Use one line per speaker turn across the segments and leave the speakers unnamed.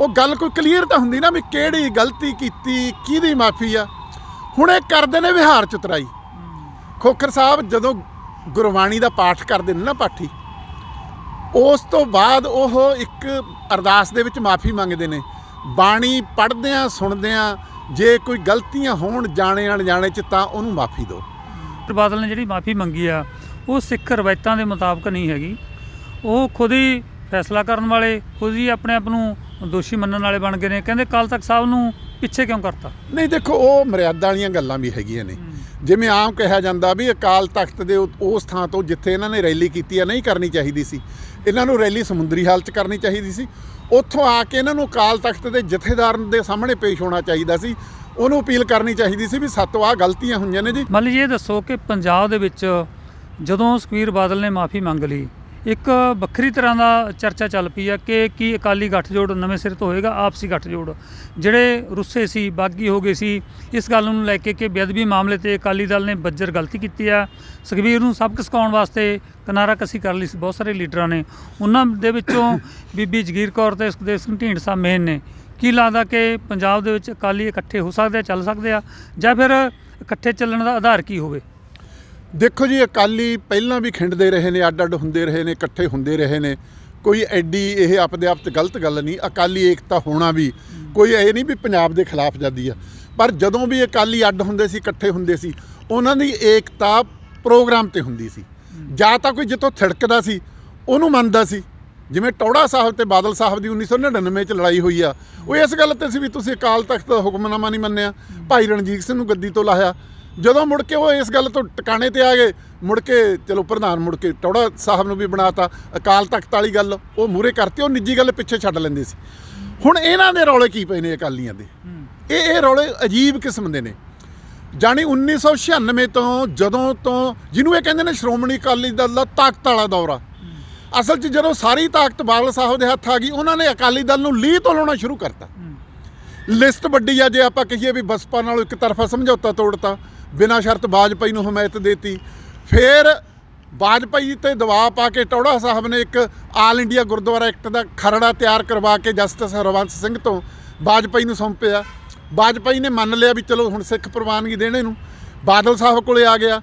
ਉਹ ਗੱਲ ਕੋਈ ਕਲੀਅਰ ਤਾਂ ਹੁੰਦੀ ਨਾ ਵੀ ਕਿਹੜੀ ਗਲਤੀ ਕੀਤੀ, ਕਿਹਦੀ ਮਾਫੀ ਆ। ਹੁਣ ਇਹ ਕਰਦੇ ਨੇ ਵਿਹਾਰ ਚ ਉਤਰਾਈ ਖੋਖਰ ਸਾਹਿਬ ਜਦੋਂ ਗੁਰਬਾਣੀ ਦਾ ਪਾਠ ਕਰਦੇ ਨੇ ਨਾ ਪਾਠੀ, ਉਸ ਤੋਂ ਬਾਅਦ ਉਹ ਇੱਕ ਅਰਦਾਸ ਦੇ ਵਿੱਚ ਮਾਫੀ ਮੰਗਦੇ ਨੇ। ਬਾਣੀ ਪੜ੍ਹਦਿਆਂ ਸੁਣਦਿਆਂ ਜੇ ਕੋਈ ਗਲਤੀਆਂ ਹੋਣ ਜਾਣੇ ਅਣਜਾਣੇ ਚ ਤਾਂ ਉਹਨੂੰ ਮਾਫੀ ਦਿਓ।
ਬਾਦਲ ਨੇ ਜਿਹੜੀ ਮਾਫੀ ਮੰਗੀ ਆ, ਉਹ ਸਿੱਖ ਰਵਾਇਤਾਂ ਦੇ ਮੁਤਾਬਕ ਨਹੀਂ ਹੈਗੀ। ਉਹ ਖੁਦ ਹੀ ਫੈਸਲਾ ਕਰਨ ਵਾਲੇ, ਖੁਦ ਹੀ ਆਪਣੇ ਆਪ ਨੂੰ ਦੋਸ਼ੀ ਮੰਨਣ ਵਾਲੇ ਬਣ ਗਏ ਨੇ। ਕਹਿੰਦੇ ਕੱਲ ਤੱਕ ਸਾਹਿਬ ਨੂੰ ਪਿੱਛੇ ਕਿਉਂ ਕਰਤਾ?
ਨਹੀਂ ਦੇਖੋ ਉਹ ਮਰਿਆਦਾ ਵਾਲੀਆਂ ਗੱਲਾਂ ਵੀ ਹੈਗੀਆਂ ਨੇ। ਜਿਵੇਂ ਆਮ ਕਿਹਾ ਜਾਂਦਾ ਵੀ ਅਕਾਲ ਤਖਤ ਦੇ ਉਸ ਥਾਂ ਤੋਂ ਜਿੱਥੇ ਇਹਨਾਂ ਨੇ ਰੈਲੀ ਕੀਤੀ ਆ ਨਹੀਂ ਕਰਨੀ ਚਾਹੀਦੀ ਸੀ। ਇਹਨਾਂ ਨੂੰ ਰੈਲੀ ਸਮੁੰਦਰੀ ਹਾਲਤ 'ਚ ਕਰਨੀ ਚਾਹੀਦੀ ਸੀ। ਉੱਥੋਂ ਆ ਕੇ ਇਹਨਾਂ ਨੂੰ ਅਕਾਲ ਤਖਤ ਦੇ ਜਥੇਦਾਰ ਦੇ ਸਾਹਮਣੇ ਪੇਸ਼ ਹੋਣਾ ਚਾਹੀਦਾ ਸੀ। ਉਹਨੂੰ ਅਪੀਲ ਕਰਨੀ ਚਾਹੀਦੀ ਸੀ ਵੀ ਸਾਤੋਂ ਆ ਗਲਤੀਆਂ ਹੋਈਆਂ ਨੇ ਜੀ।
ਮੰਨ ਲਈ ਇਹ ਦੱਸੋ ਕਿ ਪੰਜਾਬ ਦੇ ਵਿੱਚ ਜਦੋਂ ਸੁਖਬੀਰ ਬਾਦਲ ਨੇ ਮਾਫੀ ਮੰਗ ਲਈ ਇੱਕ ਵੱਖਰੀ ਤਰ੍ਹਾਂ ਦਾ ਚਰਚਾ ਚੱਲ ਪਈ ਆ ਕਿ ਕੀ ਅਕਾਲੀ ਗੱਠਜੋੜ ਨਵੇਂ ਸਿਰ ਤੋਂ ਹੋਏਗਾ, ਆਪਸੀ ਗੱਠਜੋੜ। ਜਿਹੜੇ ਰੁੱਸੇ ਸੀ, ਬਾਗੀ ਹੋ ਗਏ ਸੀ, ਇਸ ਗੱਲ ਨੂੰ ਲੈ ਕੇ ਕਿ ਬੇਅਦਬੀ ਮਾਮਲੇ ਤੇ ਅਕਾਲੀ ਦਲ ਨੇ ਬੱਜਰ ਗਲਤੀ ਕੀਤੀ ਆ। ਸੁਖਬੀਰ ਨੂੰ ਸਬਕ ਸਿਖਾਉਣ ਵਾਸਤੇ ਕਿਨਾਰਾ ਕਸੀ ਕਰ ਲਈ ਸੀ ਬਹੁਤ ਸਾਰੇ ਲੀਡਰਾਂ ਨੇ। ਉਹਨਾਂ ਦੇ ਵਿੱਚੋਂ ਬੀਬੀ ਜਗੀਰ ਕੌਰ ਤੇ ਸੁਖਦੇਵ ਸਿੰਘ ਢੀਂਡਸਾ ਮੇਨ ਨੇ। ਕੀ ਲੱਗਦਾ ਕਿ ਪੰਜਾਬ ਦੇ ਵਿੱਚ ਅਕਾਲੀ ਇਕੱਠੇ ਹੋ ਸਕਦੇ ਆ, ਚੱਲ ਸਕਦੇ ਆ? ਜਾਂ ਫਿਰ ਇਕੱਠੇ ਚੱਲਣ ਦਾ ਆਧਾਰ ਕੀ ਹੋਵੇ?
ਦੇਖੋ ਜੀ, ਅਕਾਲੀ ਪਹਿਲਾਂ ਵੀ ਖਿੰਡਦੇ ਰਹੇ ਨੇ ਅੱਡ ਅੱਡ ਹੁੰਦੇ ਰਹੇ ਨੇ, ਇਕੱਠੇ ਹੁੰਦੇ ਰਹੇ ਨੇ। ਕੋਈ ਐਡੀ ਇਹ ਆਪਦੇ ਆਪ ਤੇ ਗਲਤ ਗੱਲ ਨਹੀਂ, ਅਕਾਲੀ ਏਕਤਾ ਹੋਣਾ ਵੀ। ਕੋਈ ਇਹ ਨਹੀਂ ਵੀ ਪੰਜਾਬ ਦੇ ਖਿਲਾਫ ਜਾਂਦੀ ਆ। ਪਰ ਜਦੋਂ ਵੀ ਅਕਾਲੀ ਅੱਡ ਹੁੰਦੇ ਸੀ, ਇਕੱਠੇ ਹੁੰਦੇ ਸੀ, ਉਹਨਾਂ ਦੀ ਏਕਤਾ ਪ੍ਰੋਗਰਾਮ ਤੇ ਹੁੰਦੀ ਸੀ। ਜਾਂ ਤਾਂ ਕੋਈ ਜਿੱਥੋਂ ਥਿੜਕਦਾ ਸੀ, ਉਹਨੂੰ ਮੰਨਦਾ ਸੀ। ਜਿਵੇਂ ਟੌੜਾ ਸਾਹਿਬ ਤੇ ਬਾਦਲ ਸਾਹਿਬ ਦੀ 1999 ਚ ਲੜਾਈ ਹੋਈ ਆ, ਉਹ ਇਸ ਗੱਲ ਤੇ ਸੀ ਵੀ ਤੁਸੀਂ ਅਕਾਲ ਤਖਤ ਦਾ ਹੁਕਮਨਾਮਾ ਨਹੀਂ ਮੰਨਿਆ। ਭਾਈ ਰਣਜੀਤ ਸਿੰਘ ਨੂੰ ਗੱਦੀ ਤੋਂ ਲਾਇਆ। ਜਦੋਂ ਮੁੜ ਕੇ ਉਹ ਇਸ ਗੱਲ ਤੋਂ ਟਿਕਾਣੇ ਤੇ ਆ ਗਏ ਮੁੜ ਕੇ ਚਲੋ ਪ੍ਰਧਾਨ ਮੁੜ ਕੇ ਟੌੜਾ ਸਾਹਿਬ ਨੂੰ ਵੀ ਬਣਾਤਾ ਅਕਾਲ ਤਖਤ ਵਾਲੀ ਗੱਲ ਉਹ ਮੂਰੇ ਕਰਤੀ ਉਹ ਨਿੱਜੀ ਗੱਲ ਪਿੱਛੇ ਛੱਡ ਲੈਂਦੇ ਸੀ। ਹੁਣ ਇਹਨਾਂ ਦੇ ਰੌਲੇ ਕੀ ਪਏ ਨੇ ਅਕਾਲੀਆਂ ਦੇ? ਇਹ ਇਹ ਰੌਲੇ ਅਜੀਬ ਕਿਸਮ ਦੇ ਨੇ। ਜਾਣੀ 1996 ਤੋਂ ਜਦੋਂ ਤੋਂ ਜਿਹਨੂੰ ਇਹ ਕਹਿੰਦੇ ਨੇ ਸ਼੍ਰੋਮਣੀ ਅਕਾਲੀ ਦਲ ਦਾ ਤਾਕਤ ਵਾਲਾ ਦੌਰਾ। ਅਸਲ 'ਚ ਜਦੋਂ ਸਾਰੀ ਤਾਕਤ ਬਾਦਲ ਸਾਹਿਬ ਦੇ ਹੱਥ ਆ ਗਈ ਉਹਨਾਂ ਨੇ ਅਕਾਲੀ ਦਲ ਨੂੰ ਲੀਹ ਤੋਂ ਲਾਉਣਾ ਸ਼ੁਰੂ ਕਰਤਾ। ਲਿਸਟ ਵੱਡੀ ਆ ਜੇ ਆਪਾਂ ਕਹੀਏ ਵੀ ਬਸਪਾ ਨਾਲ ਇੱਕ ਤਰਫਾ ਸਮਝੌਤਾ ਤੋੜਤਾ ਬਿਨਾਂ ਸ਼ਰਤ ਬਾਜਪਈ ਨੂੰ ਹਮਾਇਤ ਦੇਤੀ। ਫਿਰ ਬਾਜਪਾਈ ਤੇ ਦਬਾਅ ਪਾ ਕੇ ਟੌੜਾ ਸਾਹਿਬ ਨੇ ਇੱਕ ਆਲ ਇੰਡੀਆ ਗੁਰਦੁਆਰਾ ਐਕਟ ਦਾ ਖਰੜਾ ਤਿਆਰ ਕਰਵਾ ਕੇ ਜਸਟਿਸ ਹਰਵੰਸ ਸਿੰਘ ਤੋਂ ਬਾਜਪਈ ਨੂੰ ਸੌਂਪਿਆ। ਬਾਜਪਈ ਨੇ ਮੰਨ ਲਿਆ ਵੀ ਚਲੋ ਹੁਣ ਸਿੱਖ ਪ੍ਰਵਾਨਗੀ ਦੇਣੇ ਨੂੰ। ਬਾਦਲ ਸਾਹਿਬ ਕੋਲੇ ਆ ਗਿਆ।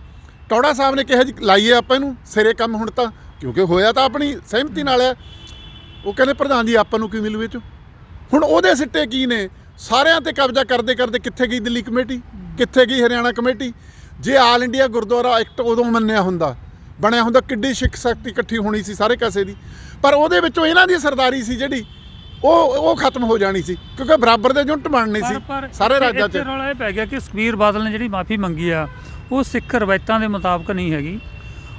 ਟੌੜਾ ਸਾਹਿਬ ਨੇ ਕਿਹਾ ਜੀ, ਲਾਈਏ ਆਪਾਂ ਇਹਨੂੰ, ਸਿਰੇ ਕੰਮ ਹੁਣ ਤਾਂ, ਕਿਉਂਕਿ ਹੋਇਆ ਤਾਂ ਆਪਣੀ ਸਹਿਮਤੀ ਨਾਲ ਹੈ। ਉਹ ਕਹਿੰਦੇ, ਪ੍ਰਧਾਨ ਜੀ, ਆਪਾਂ ਨੂੰ ਕੀ ਮਿਲੂ ਇਹ ਚੋਂ ਹੁਣ ਉਹਦੇ ਸਿੱਟੇ ਕੀ ਨੇ? ਸਾਰਿਆਂ ਤੇ ਕਬਜ਼ਾ ਕਰਦੇ ਕਰਦੇ ਕਿੱਥੇ ਗਈ ਦਿੱਲੀ ਕਮੇਟੀ? ਕਿੱਥੇ ਗਈ ਹਰਿਆਣਾ ਕਮੇਟੀ? ਜੇ ਆਲ ਇੰਡੀਆ ਗੁਰਦੁਆਰਾ ਐਕਟ ਉਦੋਂ ਮੰਨਿਆ ਹੁੰਦਾ ਬਣਿਆ ਹੁੰਦਾ ਕਿੱਡੀ ਸਿੱਖ ਸ਼ਕਤੀ ਇਕੱਠੀ ਹੋਣੀ ਸੀ ਸਾਰੇ ਕਾਸੇ ਦੀ। ਪਰ ਉਹਦੇ ਵਿੱਚੋਂ ਇਹਨਾਂ ਦੀ ਸਰਦਾਰੀ ਸੀ ਜਿਹੜੀ ਉਹ ਉਹ ਖਤਮ ਹੋ ਜਾਣੀ ਸੀ ਕਿਉਂਕਿ ਬਰਾਬਰ ਦੇ ਜੁੰਟ ਬਣਨੇ ਸੀ ਸਾਰੇ ਰਾਜਾਂ 'ਚ।
ਇੱਥੇ ਰੌਲਾ ਇਹ ਪੈ ਗਿਆ ਕਿ ਸੁਖਬੀਰ ਬਾਦਲ ਨੇ ਜਿਹੜੀ ਮਾਫੀ ਮੰਗੀ ਆ ਉਹ ਸਿੱਖ ਰਵਾਇਤਾਂ ਦੇ ਮੁਤਾਬਕ ਨਹੀਂ ਹੈਗੀ।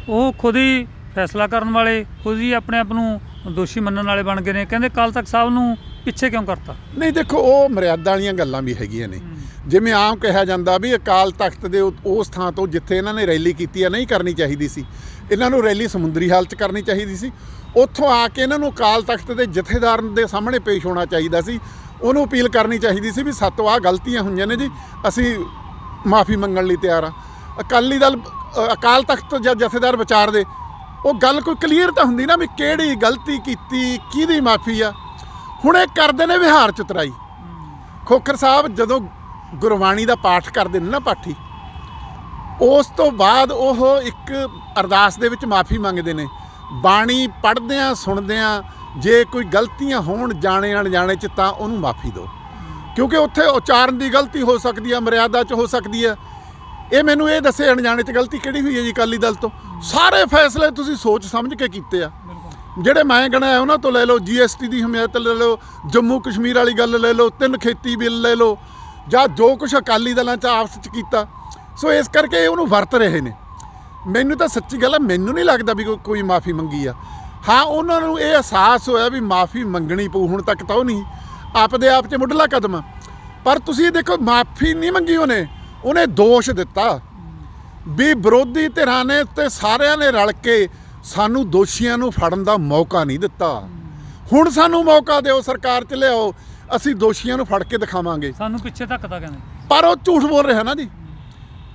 ਉਹ ਖੁਦ ਹੀ ਫੈਸਲਾ ਕਰਨ ਵਾਲੇ ਖੁਦ ਹੀ ਆਪਣੇ ਆਪ ਨੂੰ ਦੋਸ਼ੀ ਮੰਨਣ ਵਾਲੇ ਬਣ ਗਏ ਨੇ। ਕਹਿੰਦੇ ਕੱਲ ਤੱਕ ਸਾਹਿਬ ਨੂੰ ਪਿੱਛੇ ਕਿਉਂ ਕਰਤਾ?
ਨਹੀਂ ਦੇਖੋ ਉਹ ਮਰਿਆਦਾ ਵਾਲੀਆਂ ਗੱਲਾਂ ਵੀ ਹੈਗੀਆਂ ਨੇ। ਜਿਵੇਂ ਆਮ ਕਿਹਾ ਜਾਂਦਾ ਵੀ ਅਕਾਲ ਤਖਤ ਦੇ ਉ- ਉਸ ਥਾਂ ਤੋਂ ਜਿੱਥੇ ਇਹਨਾਂ ਨੇ ਰੈਲੀ ਕੀਤੀ ਆ, ਨਹੀਂ ਕਰਨੀ ਚਾਹੀਦੀ ਸੀ। ਇਹਨਾਂ ਨੂੰ ਰੈਲੀ ਸਮੁੰਦਰੀ ਹਾਲਤ ਕਰਨੀ ਚਾਹੀਦੀ ਸੀ। ਉੱਥੋਂ ਆ ਕੇ ਇਹਨਾਂ ਨੂੰ ਅਕਾਲ ਤਖਤ ਦੇ ਜਥੇਦਾਰ ਦੇ ਸਾਹਮਣੇ ਪੇਸ਼ ਹੋਣਾ ਚਾਹੀਦਾ ਸੀ। ਉਹਨੂੰ ਅਪੀਲ ਕਰਨੀ ਚਾਹੀਦੀ ਸੀ ਵੀ ਸਾਤੋਂ ਆ ਗਲਤੀਆਂ ਹੋਈਆਂ ਨੇ ਜੀ, ਅਸੀਂ ਮਾਫੀ ਮੰਗਣ ਲਈ ਤਿਆਰ ਆ। ਅਕਾਲੀ ਦਲ ਅਕਾਲ ਤਖਤ ਜਾਂ ਜਥੇਦਾਰ ਵਿਚਾਰ ਦੇ, ਉਹ ਗੱਲ ਕੋਈ ਕਲੀਅਰ ਤਾਂ ਹੁੰਦੀ ਨਾ ਵੀ ਕਿਹੜੀ ਗਲਤੀ ਕੀਤੀ, ਕਿਹਦੀ ਮਾਫੀ ਆ। ਹੁਣ ਇਹ ਕਰਦੇ ਨੇ ਵਿਹਾਰ ਚ ਉਤਰਾਈ। ਖੋਖਰ ਸਾਹਿਬ ਜਦੋਂ ਗੁਰਬਾਣੀ ਦਾ ਪਾਠ ਕਰਦੇ ਨੇ ਨਾ ਪਾਠੀ। ਉਸ ਤੋਂ ਬਾਅਦ ਉਹ ਇੱਕ ਅਰਦਾਸ ਦੇ ਵਿੱਚ ਮਾਫੀ ਮੰਗਦੇ ਨੇ। ਬਾਣੀ ਪੜ੍ਹਦਿਆਂ, ਸੁਣਦਿਆਂ, ਜੇ ਕੋਈ ਗਲਤੀਆਂ ਹੋਣ ਜਾਣੇ ਅਣਜਾਣੇ ਚ ਤਾਂ ਉਹਨੂੰ ਮਾਫੀ ਦਿਓ। ਕਿਉਂਕਿ ਉੱਥੇ ਉਚਾਰਨ ਦੀ ਗਲਤੀ ਹੋ ਸਕਦੀ ਹੈ ਮਰਿਆਦਾ ਚ ਹੋ ਸਕਦੀ ਹੈ ਇਹ ਮੈਨੂੰ ਇਹ ਦੱਸੇ ਅਣਜਾਣੇ ਚ ਗਲਤੀ ਕਿਹੜੀ ਹੋਈ ਹੈ ਜੀ ਅਕਾਲੀ ਦਲ ਤੋਂ? ਸਾਰੇ ਫੈਸਲੇ ਤੁਸੀਂ ਸੋਚ ਸਮਝ ਕੇ ਕੀਤੇ ਆ। ਜਿਹੜੇ ਮੈਂ ਗਣਾਇਆ ਉਹਨਾਂ ਤੋਂ ਲੈ ਲਓ ਜੀਐਸਟੀ ਦੀ ਹਮਾਇਤ ਲੈ ਲਓ, ਜੰਮੂ ਕਸ਼ਮੀਰ ਵਾਲੀ ਗੱਲ ਲੈ ਲਓ, ਤਿੰਨ ਖੇਤੀ ਬਿੱਲ ਲੈ ਲਓ। ਜਾਂ ਜੋ ਕੁਝ ਅਕਾਲੀ ਦਲਾਂ 'ਚ ਆਪਸ 'ਚ ਕੀਤਾ। ਸੋ ਇਸ ਕਰਕੇ ਉਹਨੂੰ ਵਰਤ ਰਹੇ ਨੇ। ਮੈਨੂੰ ਤਾਂ ਸੱਚੀ ਗੱਲ ਆ, ਮੈਨੂੰ ਨਹੀਂ ਲੱਗਦਾ ਵੀ ਕੋਈ- ਮਾਫੀ ਮੰਗੀ ਆ। ਹਾਂ, ਉਹਨਾਂ ਨੂੰ ਇਹ ਅਹਿਸਾਸ ਹੋਇਆ ਵੀ ਮਾਫੀ ਮੰਗਣੀ ਪਊ, ਹੁਣ ਤੱਕ ਤਾਂ ਉਹ ਨਹੀਂ। ਆਪਦੇ ਆਪ 'ਚ ਮੁੱਢਲਾ ਕਦਮ। ਪਰ ਤੁਸੀਂ ਦੇਖੋ, ਮਾਫੀ ਨਹੀਂ ਮੰਗੀ ਉਹਨੇ ਉਹਨੇ ਦੋਸ਼ ਦਿੱਤਾ। ਵੀ ਵਿਰੋਧੀ ਧਿਰਾਂ ਨੇ ਤੇ ਸਾਰਿਆਂ ਨੇ ਰਲ ਕੇ ਸਾਨੂੰ ਦੋਸ਼ੀਆਂ ਨੂੰ ਫੜਨ ਦਾ ਮੌਕਾ ਨਹੀਂ ਦਿੱਤਾ। ਹੁਣ ਸਾਨੂੰ ਮੌਕਾ ਦਿਓ, ਸਰਕਾਰ 'ਚ ਲਿਆਓ। ਅਸੀਂ ਦੋਸ਼ੀਆਂ ਨੂੰ ਫੜ ਕੇ ਦਿਖਾਵਾਂਗੇ।
ਸਾਨੂੰ ਪਿੱਛੇ ਧੱਕਦਾ ਕਹਿੰਦੇ।
ਪਰ ਉਹ ਝੂਠ ਬੋਲ ਰਿਹਾ ਨਾ ਜੀ।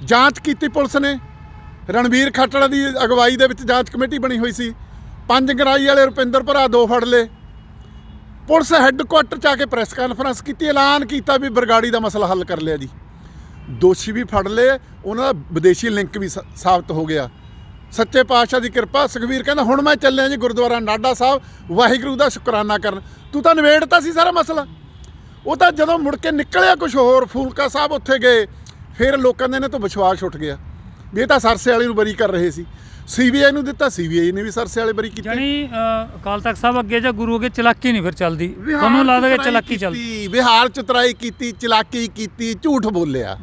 ਜਾਂਚ ਕੀਤੀ ਪੁਲਿਸ ਨੇ। ਰਣਵੀਰ ਖੱਟੜ ਦੀ ਅਗਵਾਈ ਦੇ ਵਿੱਚ ਜਾਂਚ ਕਮੇਟੀ ਬਣੀ ਹੋਈ ਸੀ। ਪੰਜ ਗਰਾਈ ਵਾਲੇ ਰੁਪਿੰਦਰ ਭਰਾ ਦੋ ਫੜ ਲਏ। ਪੁਲਿਸ ਹੈੱਡਕੁਆਟਰ ਚ ਆ ਕੇ ਪ੍ਰੈਸ ਕਾਨਫਰੰਸ ਕੀਤੀ ਐਲਾਨ ਕੀਤਾ ਵੀ ਬਰਗਾੜੀ ਦਾ ਮਸਲਾ ਹੱਲ ਕਰ ਲਿਆ ਜੀ। ਦੋਸ਼ੀ ਵੀ ਫੜ ਲਏ ਉਹਨਾਂ ਦਾ ਵਿਦੇਸ਼ੀ ਲਿੰਕ ਵੀ ਸਾ- ਸਾਬਤ ਹੋ ਗਿਆ। ਸੱਚੇ ਪਾਤਸ਼ਾਹ ਦੀ ਕਿਰਪਾ ਸੁਖਵੀਰ ਕਹਿੰਦਾ ਹੁਣ ਮੈਂ ਚੱਲਿਆ ਜੀ ਗੁਰਦੁਆਰਾ ਨਾਡਾ ਸਾਹਿਬ ਵਾਹਿਗੁਰੂ ਦਾ ਸ਼ੁਕਰਾਨਾ ਕਰਨ। ਤੂੰ ਤਾਂ ਨਿਬੇੜਤਾ ਸੀ ਸਾਰਾ ਮਸਲਾ। ਉਹ ਤਾਂ ਜਦੋਂ ਮੁੜ ਕੇ ਨਿਕਲਿਆ ਕੁਝ ਹੋਰ ਫੂਲਕਾ ਸਾਹਿਬ ਉੱਥੇ ਗਏ ਫਿਰ ਲੋਕਾਂ ਦੇ ਨੇ ਤੋਂ ਵਿਸ਼ਵਾਸ ਉੱਠ ਗਿਆ। ਵੀ ਇਹ ਤਾਂ ਸਰਸੇ ਵਾਲੇ ਨੂੰ ਬਰੀ ਕਰ ਰਹੇ ਸੀ। ਸੀਬੀਆਈ ਨੂੰ ਦਿੱਤਾ ਸੀਬੀਆਈ ਨੇ ਵੀ ਸਰਸੇ ਵਾਲੇ ਬਰੀ ਕੀਤੇ।
ਜਾਨੀ ਅਕਾਲ ਤਖਤ ਸਾਹਿਬ ਅੱਗੇ ਜਾਂ ਗੁਰੂ ਅੱਗੇ ਚਲਾਕੀ ਨਹੀਂ ਫਿਰ ਚੱਲਦੀ। ਤੁਹਾਨੂੰ ਲੱਗਦਾ ਕਿ ਚਲਾਕੀ ਚੱਲਦੀ?
ਵਿਹਾਰ ਚਤਰਾਈ ਕੀਤੀ ਚਲਾਕੀ ਕੀਤੀ ਝੂਠ ਬੋਲਿਆ।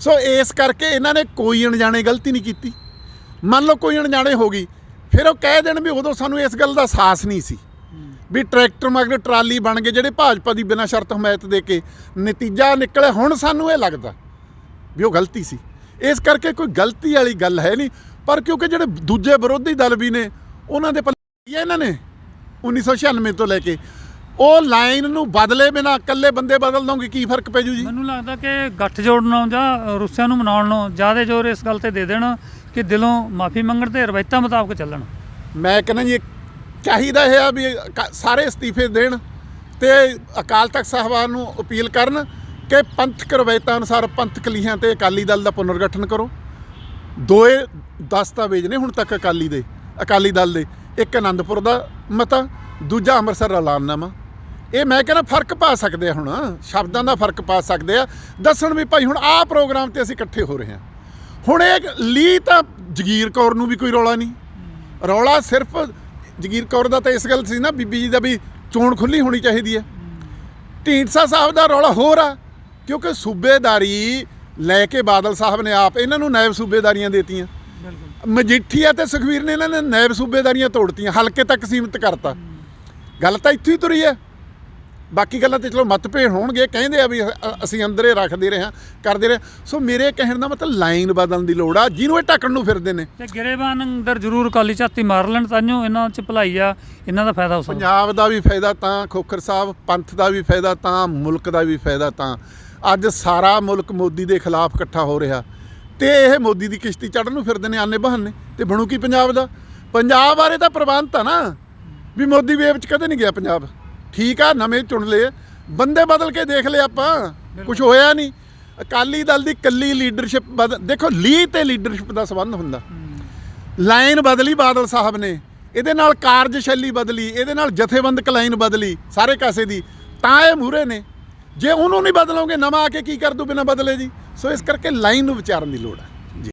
ਸੋ ਇਸ ਕਰਕੇ ਇਹਨਾਂ ਨੇ ਕੋਈ ਅਣਜਾਣੇ ਗਲਤੀ ਨਹੀਂ ਕੀਤੀ। ਮੰਨ ਲਓ ਕੋਈ ਅਣਜਾਣੇ ਹੋ ਗਈ ਫਿਰ ਉਹ ਕਹਿ ਦੇਣ ਵੀ ਉਦੋਂ ਸਾਨੂੰ ਇਸ ਗੱਲ ਦਾ ਅਹਿਸਾਸ ਨਹੀਂ ਸੀ। ਵੀ ਟਰੈਕਟਰ ਮਗਰ ਟਰਾਲੀ ਬਣ ਗਏ ਜਿਹੜੇ ਭਾਜਪਾ ਦੀ ਬਿਨਾਂ ਸ਼ਰਤ ਹਮਾਇਤ ਦੇ ਕੇ ਨਤੀਜਾ ਨਿਕਲੇ ਹੁਣ ਸਾਨੂੰ ਇਹ ਲੱਗਦਾ ਵੀ ਉਹ ਗਲਤੀ ਸੀ। ਇਸ ਕਰਕੇ ਕੋਈ ਗਲਤੀ ਵਾਲੀ ਗੱਲ ਹੈ ਨਹੀਂ ਪਰ ਕਿਉਂਕਿ ਜਿਹੜੇ ਦੂਜੇ ਵਿਰੋਧੀ ਦਲ ਵੀ ਨੇ ਉਹਨਾਂ ਦੇ ਪੱਲੇ ਇਹਨਾਂ ਨੇ 1996 ਤੋਂ ਲੈ ਕੇ। ਉਹ ਲਾਈਨ ਨੂੰ ਬਦਲੇ ਬਿਨਾ ਇਕੱਲੇ ਬੰਦੇ ਬਦਲ ਦੋਗੇ ਕੀ ਫ਼ਰਕ ਪੈ ਜੂ ਜੀ?
ਮੈਨੂੰ ਲੱਗਦਾ ਕਿ ਗੱਠ ਜੋੜਨੋਂ ਜਾਂ ਰੁੱਸਿਆਂ ਨੂੰ ਮਨਾਉਣ ਨੂੰ ਜ਼ਿਆਦਾ ਜ਼ੋਰ ਇਸ ਗੱਲ ਤੇ ਦੇ ਦੇਣ ਕਿ ਦਿਲੋਂ ਮਾਫੀ ਮੰਗਣ ਤੇ ਰਵਾਇਤਾਂ ਮੁਤਾਬਕ ਚੱਲਣ।
ਮੈਂ ਕਹਿੰਦਾ ਜੀ ਚਾਹੀਦਾ ਹੈ ਵੀ ਕ- ਸਾਰੇ ਅਸਤੀਫੇ ਦੇਣ ਤੇ ਅਕਾਲ ਤਖਤ ਸਾਹਿਬਾਨ ਨੂੰ ਅਪੀਲ ਕਰਨ ਕਿ ਪੰਥਕ ਰਵਾਇਤਾਂ ਅਨੁਸਾਰ ਪੰਥਕ ਲੀਹਾਂ ਤੇ ਅਕਾਲੀ ਦਲ ਦਾ ਪੁਨਰਗਠਨ ਕਰੋ। ਦੋਏ ਦਸਤਾਵੇਜ਼ ਨੇ ਹੁਣ ਤੱਕ ਅਕਾਲੀ ਦੇ, ਅਕਾਲੀ ਦਲ ਦੇ, ਇੱਕ ਅਨੰਦਪੁਰ ਦਾ ਮਤਾ, ਦੂਜਾ ਅੰਮ੍ਰਿਤਸਰ ਐਲਾਨਨਾਮਾ ਇਹ ਮੈਂ ਕਹਿੰਦਾ ਫ਼ਰਕ ਪਾ ਸਕਦੇ ਆ ਹੁਣ, ਸ਼ਬਦਾਂ ਦਾ ਫ਼ਰਕ ਪਾ ਸਕਦੇ ਆ। ਦੱਸਣ ਵੀ ਭਾਈ ਹੁਣ ਆਹ ਪ੍ਰੋਗਰਾਮ ਤੇ ਅਸੀਂ ਇਕੱਠੇ ਹੋ ਰਹੇ ਹਾਂ। ਹੁਣ ਇਹ ਲੀ ਤਾਂ ਜਗੀਰ ਕੌਰ ਨੂੰ ਵੀ ਕੋਈ ਰੌਲਾ ਨਹੀਂ। ਰੌਲਾ ਸਿਰਫ ਜਗੀਰ ਕੌਰ ਦਾ ਤਾਂ ਇਸ ਗੱਲ ਸੀ ਨਾ ਬੀਬੀ ਜੀ ਦਾ ਵੀ ਚੋਣ ਖੁੱਲੀ ਹੋਣੀ ਚਾਹੀਦੀ ਹੈ। ਢੀਂਡਸਾ ਸਾਹਿਬ ਦਾ ਰੌਲਾ ਹੋਰ ਆ ਕਿਉਂਕਿ ਸੂਬੇਦਾਰੀ ਲੈ ਕੇ ਬਾਦਲ ਸਾਹਿਬ ਨੇ ਆਪ ਇਹਨਾਂ ਨੂੰ ਨਾਇਬ ਸੂਬੇਦਾਰੀਆਂ ਦੇਤੀਆਂ।
ਬਿਲਕੁਲ।
ਮਜੀਠੀਆ ਤੇ ਸੁਖਵੀਰ ਨੇ ਇਹਨਾਂ ਨੇ ਨਾਇਬ ਸੂਬੇਦਾਰੀਆਂ ਤੋੜਤੀਆਂ ਹਲਕੇ ਤੱਕ ਸੀਮਿਤ ਕਰਤਾ। ਗੱਲ ਤਾਂ ਇੱਥੇ ਹੀ ਤੁਰੀ ਹੈ। ਬਾਕੀ ਗੱਲਾਂ ਤੇ ਚਲੋ ਮਤਭੇਦ ਹੋਣਗੇ ਕਹਿੰਦੇ ਆ ਵੀ ਅਸੀਂ ਅੰਦਰੇ ਰੱਖਦੇ ਰਹੇ ਹਾਂ ਕਰਦੇ ਰਹੇ ਸੋ ਮੇਰੇ ਕਹਿਣ ਦਾ ਮਤਲਬ ਲਾਈਨ ਬਦਲਣ ਦੀ ਲੋੜ ਆ ਜਿਹਨੂੰ ਇਹ ਢੱਕਣ ਨੂੰ ਫਿਰਦੇ ਨੇ।
ਤੇ ਗਿਰੇਬਾਨ ਅੰਦਰ ਜ਼ਰੂਰ ਕਾਲੀ ਝਾਤੀ ਮਾਰ ਲੈਣ ਤਾਂਿਓ ਇਹਨਾਂ ਚ ਭਲਾਈ ਆ ਇਹਨਾਂ ਦਾ ਫਾਇਦਾ ਹੋ ਸਕਦਾ
ਪੰਜਾਬ ਦਾ ਵੀ ਫਾਇਦਾ ਤਾਂ ਖੋਖਰ ਸਾਹਿਬ ਪੰਥ ਦਾ ਵੀ ਫਾਇਦਾ ਤਾਂ ਮੁਲਕ ਦਾ ਵੀ ਫਾਇਦਾ ਤਾਂ। ਅੱਜ ਸਾਰਾ ਮੁਲਕ ਮੋਦੀ ਦੇ ਖਿਲਾਫ ਇਕੱਠਾ ਹੋ ਰਿਹਾ। ਤੇ ਇਹ ਮੋਦੀ ਦੀ ਕਿਸ਼ਤੀ ਚੜਨ ਨੂੰ ਫਿਰਦੇ ਨੇ ਆਨੇ ਬਹਾਨੇ। ਤੇ ਬਣੂ ਕੀ ਪੰਜਾਬ ਦਾ? ਪੰਜਾਬ ਬਾਰੇ ਤਾਂ ਪ੍ਰਬੰਧ ਆ ਨਾ। ਵੀ ਮੋਦੀ ਵੇਵ ਚ ਕਦੇ ਨਹੀਂ ਗਿਆ ਪੰਜਾਬ। ਠੀਕ ਆ ਨਵੇਂ ਚੁਣ ਲਏ। ਬੰਦੇ ਬਦਲ ਕੇ ਦੇਖ ਲਏ ਆਪਾਂ। ਕੁਝ ਹੋਇਆ ਨਹੀਂ। ਅਕਾਲੀ ਦਲ ਦੀ ਕੱਲੀ ਲੀਡਰਸ਼ਿਪ ਦੇਖੋ ਲੀ ਤੇ ਲੀਡਰਸ਼ਿਪ ਦਾ ਸੰਬੰਧ ਹੁੰਦਾ। ਲਾਈਨ ਬਦਲੀ ਬਾਦਲ ਸਾਹਿਬ ਨੇ। ਇਹਦੇ ਨਾਲ ਕਾਰਜਸ਼ੈਲੀ ਬਦਲੀ ਇਹਦੇ ਨਾਲ ਜਥੇਬੰਦਕ ਲਾਈਨ ਬਦਲੀ ਸਾਰੇ ਕਾਸੇ ਦੀ। ਤਾਂ ਇਹ ਮੂਰੇ ਨੇ। ਜੇ ਉਹਨੂੰ ਨਹੀਂ ਬਦਲੋਗੇ ਨਵਾਂ ਆ ਕੇ ਕੀ ਕਰ ਦੂ ਬਿਨਾਂ ਬਦਲੇ ਜੀ? ਸੋ ਇਸ ਕਰਕੇ ਲਾਈਨ ਨੂੰ ਵਿਚਾਰਨ ਦੀ ਲੋੜ ਹੈ